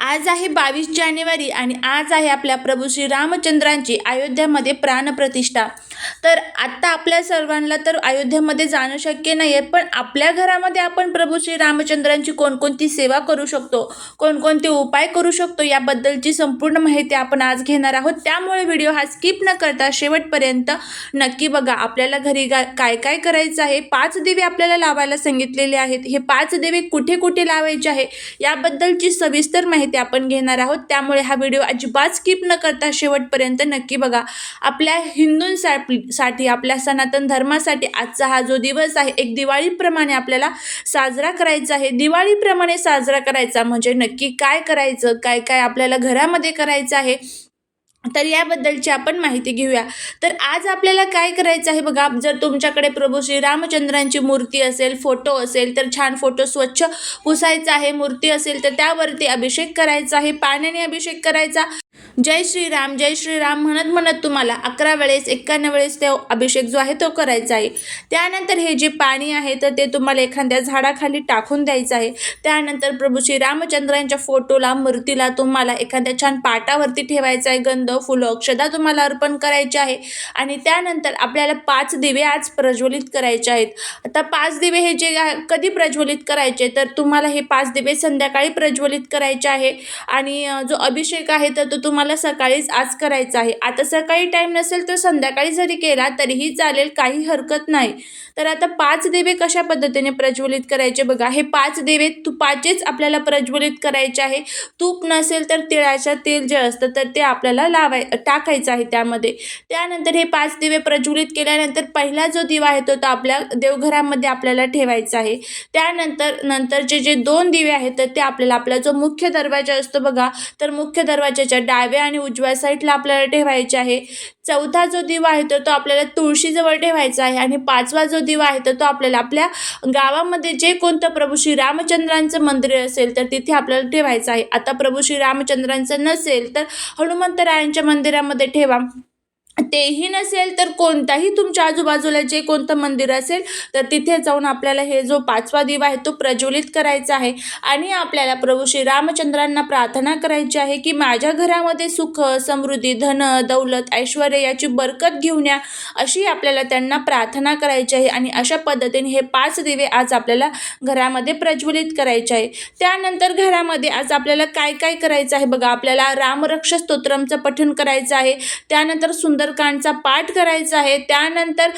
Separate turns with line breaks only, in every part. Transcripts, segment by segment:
आज आहे बावीस जानेवारी आणि आज आहे आपल्या प्रभू श्री रामचंद्रांची अयोध्यामध्ये प्राणप्रतिष्ठा. तर आत्ता आपल्या सर्वांना तर अयोध्यामध्ये जाणं शक्य नाही आहे पण आपल्या घरामध्ये आपण प्रभू श्री रामचंद्रांची कोणकोणती सेवा करू शकतो कोणकोणते उपाय करू शकतो याबद्दलची संपूर्ण माहिती आपण आज घेणार आहोत. त्यामुळे व्हिडिओ हा स्किप न करता शेवटपर्यंत नक्की बघा आपल्याला घरी गा काय काय करायचं आहे पाच दिवे आपल्याला लावायला सांगितलेले आहेत. हे पाच दिवे कुठे कुठे लावायचे आहे याबद्दलची सविस्तर माहिती आपण घेणार आहोत. त्यामुळे हा व्हिडिओ अजिबात स्किप न करता शेवटपर्यंत नक्की बघा. आपल्या हिंदूंसाठी आपल्या सनातन धर्मासाठी आजचा हा जो दिवस आहे एक दिवाळीप्रमाणे आपल्याला साजरा करायचा आहे. दिवाळीप्रमाणे साजरा करायचा म्हणजे नक्की काय करायचं काय काय आपल्याला घरामध्ये करायचं आहे तर याबद्दलची आपण माहिती घेऊया. तर आज आपल्याला काय करायचं आहे बघा जर तुमच्याकडे प्रभू श्री रामचंद्रांची मूर्ती असेल फोटो असेल तर छान फोटो स्वच्छ पुसायचा आहे मूर्ती असेल तर त्यावरती अभिषेक करायचा आहे पाण्याने अभिषेक करायचा. जय श्रीराम जय श्रीराम म्हणत म्हणत तुम्हाला अकरा वेळेस एक्कावन्न वेळेस तो अभिषेक जो आहे तो करायचा आहे. त्यानंतर हे जे पाणी आहे तर ते तुम्हाला एखाद्या झाडाखाली टाकून द्यायचं आहे. त्यानंतर प्रभू श्री रामचंद्रांच्या फोटोला मूर्तीला तुम्हाला एखाद्या छान पाटावरती ठेवायचं आहे. गंध फुलं अक्षदा तुम्हाला अर्पण करायचे आहे. आणि त्यानंतर आपल्याला पाच दिवे आज प्रज्वलित करायचे आहेत. आता पाच दिवे हे जे कधी प्रज्वलित करायचे तर तुम्हाला हे पाच दिवे संध्याकाळी प्रज्वलित करायचे आहे. आणि जो अभिषेक आहे तर तो तुम्हाला सकाळीच आज करायचा आहे. आता सकाळी टाईम नसेल तर संध्याकाळी जरी केला तरीही चालेल काही हरकत नाही. तर आता पाच दिवे कशा पद्धतीने प्रज्वलित करायचे बघा. हे पाच दिवे तुपाचेच आपल्याला प्रज्वलित करायचे आहे. तूप नसेल तर तिळाचं तेल जे असतं तर ते आपल्याला लावाय टाकायचं आहे त्यामध्ये. त्यानंतर हे पाच दिवे प्रज्वलित केल्यानंतर पहिला जो दिवा आहे तो तो आपल्या देवघरामध्ये आपल्याला ठेवायचा आहे. त्यानंतर नंतरचे जे दोन दिवे आहेत तर ते आपल्याला आपला जो मुख्य दरवाजा असतो बघा तर मुख्य दरवाजाच्या डाव्या आणि उजव्या साईडला आपल्याला ठेवायचे आहे. चौथा जो दिवा आहे तर तो आपल्याला तुळशीजवळ ठेवायचा आहे आणि पाचवा जो दिवा आहे तर तो आपल्याला आपल्या गावामध्ये जे कोणतं प्रभू श्री रामचंद्रांचं मंदिर असेल तर तिथे आपल्याला ठेवायचं आहे. आता प्रभू श्री रामचंद्रांचं नसेल तर हनुमंतरायांच्या मंदिरामध्ये ठेवा. तेही नसेल तर कोणताही तुमच्या आजूबाजूला जे कोणतं मंदिर असेल तर तिथे जाऊन आपल्याला हे जो पाचवा दिवा आहे तो प्रज्वलित करायचा आहे. आणि आपल्याला प्रभू श्री रामचंद्रांना प्रार्थना करायची आहे की माझ्या घरामध्ये सुख समृद्धी धन दौलत ऐश्वर याची बरकत घेऊन या अशी आपल्याला त्यांना प्रार्थना करायची आहे. आणि अशा पद्धतीने हे पाच दिवे आज आपल्याला घरामध्ये प्रज्वलित करायचे आहे. त्यानंतर घरामध्ये आज आपल्याला काय काय करायचं आहे? बघा आपल्याला रामरक्ष स्तोत्रमचं पठण करायचं आहे. त्यानंतर सुंदर सुंदरकांडचा पाठ करायचा आहे त्यानंतर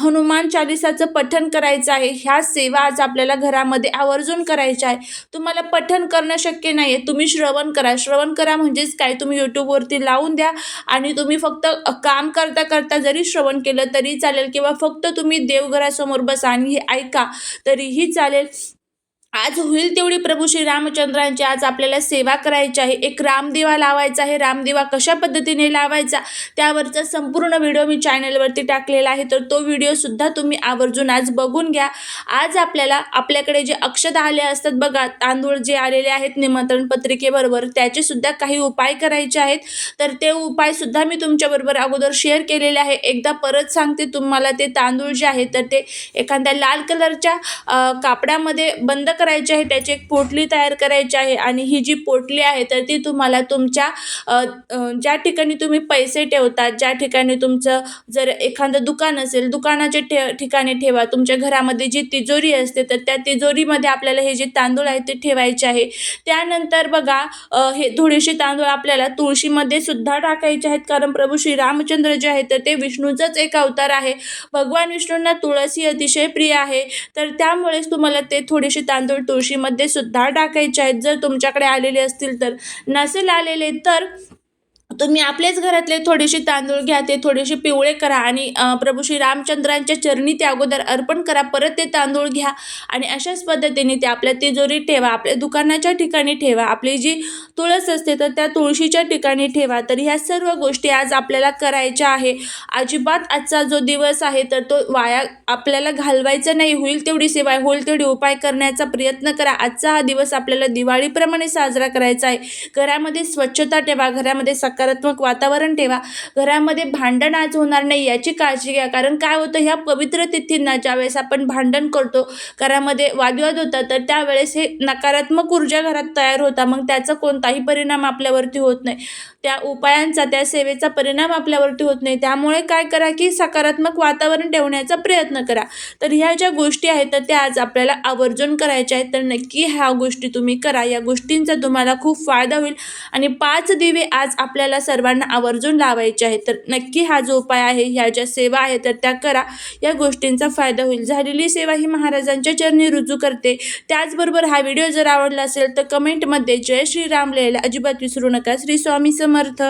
हनुमान चालिसाचं पठण करायचं आहे. ह्या सेवा आज आपल्याला घरामध्ये आवर्जून करायच्या आहे तुम्हाला पठण करणं शक्य नाही आहे तुम्ही श्रवण करा. श्रवण करा म्हणजेच काय? तुम्ही यूट्यूबवरती लावून द्या आणि तुम्ही फक्त काम करता करता जरी श्रवण केलं तरी चालेल किंवा फक्त तुम्ही देवघरासमोर बसा आणि हे ऐका तरीही चालेल. आज होईल तेवढी प्रभू श्री रामचंद्रांची आज आपल्याला सेवा करायची आहे. एक रामदिवा लावायचा आहे. रामदिवा कशा पद्धतीने लावायचा त्यावरचा संपूर्ण व्हिडिओ मी चॅनलवरती टाकलेला आहे. तर तो व्हिडिओसुद्धा तुम्ही आवर्जून आज बघून घ्या. आज आपल्याला आपल्याकडे जे अक्षता आले असतात बघा तांदूळ जे आलेले आहेत निमंत्रण पत्रिकेबरोबर त्याचेसुद्धा काही उपाय करायचे आहेत. तर ते उपायसुद्धा मी तुमच्याबरोबर अगोदर शेअर केलेले आहे. एकदा परत सांगते तुम्हाला ते तांदूळ जे आहे तर ते एखाद्या लाल कलरच्या कापडामध्ये बंद करायची आहे त्याची एक पोटली तयार करायची आहे आणि ही जी पोटली आहे तर ती तुम्हाला तुमच्या ज्या ठिकाणी तुम्ही पैसे ठेवतात ज्या ठिकाणी तुमचं जर एखादं दुकान असेल दुकानाच्या ठे ठिकाणी ठेवा. तुमच्या घरामध्ये जी तिजोरी असते तर त्या तिजोरीमध्ये आपल्याला हे जे तांदूळ आहे ते ठेवायचे आहे. त्यानंतर बघा हे थोडेसे तांदूळ आपल्याला तुळशीमध्ये सुद्धा टाकायचे आहेत कारण प्रभू श्री रामचंद्र जे आहे तर ते विष्णूचाच एक अवतार आहे. भगवान विष्णूंना तुळस ही अतिशय प्रिय आहे. तर त्यामुळेच तुम्हाला ते थोडेसे तांदूळ तुळशीमध्ये सुद्धा टाकायचे आहेत. जर तुमच्याकडे आलेले असतील तर नसेल आलेले तर तुम्ही आपल्याच घरातले थोडेसे तांदूळ घ्या ते थोडेसे पिवळे करा आणि प्रभू श्री रामचंद्रांच्या चरणी ते अगोदर अर्पण करा. परत ते तांदूळ घ्या आणि अशाच पद्धतीने ते आपल्या तिजोरीत ठेवा आपल्या दुकानाच्या ठिकाणी ठेवा. आपली जी तुळस असते तर त्या तुळशीच्या ठिकाणी ठेवा. तर ह्या सर्व गोष्टी आज आपल्याला करायच्या आहे. अजिबात आजचा जो दिवस आहे तर तो वाया आपल्याला घालवायचा नाही. होईल तेवढी सेवा होईल तेवढी उपाय करण्याचा प्रयत्न करा. आजचा हा दिवस आपल्याला दिवाळीप्रमाणे साजरा करायचा आहे. घरामध्ये स्वच्छता ठेवा घरामध्ये सकारात्मक वातावरण ठेवा. घरामध्ये भांडण आज होणार नाही याची काळजी घ्या. कारण काय होतं ह्या पवित्र तिथींना ज्यावेळेस आपण भांडण करतो घरामध्ये वादविवाद होतात तर त्यावेळेस हे नकारात्मक ऊर्जा घरात तयार होता. मग त्याचा कोणताही परिणाम आपल्यावरती होत नाही. त्या उपायांचा त्या सेवेचा परिणाम आपल्यावरती होत नाही. त्यामुळे काय करा की सकारात्मक वातावरण ठेवण्याचा प्रयत्न करा. तर ह्या ज्या गोष्टी आहेत तर त्या आज आपल्याला आवर्जून करायच्या आहेत. तर नक्की ह्या गोष्टी तुम्ही करा. या गोष्टींचा तुम्हाला खूप फायदा होईल. आणि पाच दिवे आज आपल्याला सर्वांना आवर्जून लावायचे आहेत तर नक्की हा जो उपाय आहे ह्या ज्या सेवा आहे तर त्या करा. या गोष्टींचा फायदा होईल. झालेली सेवा ही महाराजांच्या चरणी रुजू करते. त्याचबरोबर हा व्हिडिओ जर आवडला असेल तर कमेंटमध्ये जय श्रीराम लिहायला अजिबात विसरू नका. श्री स्वामी समर्थ.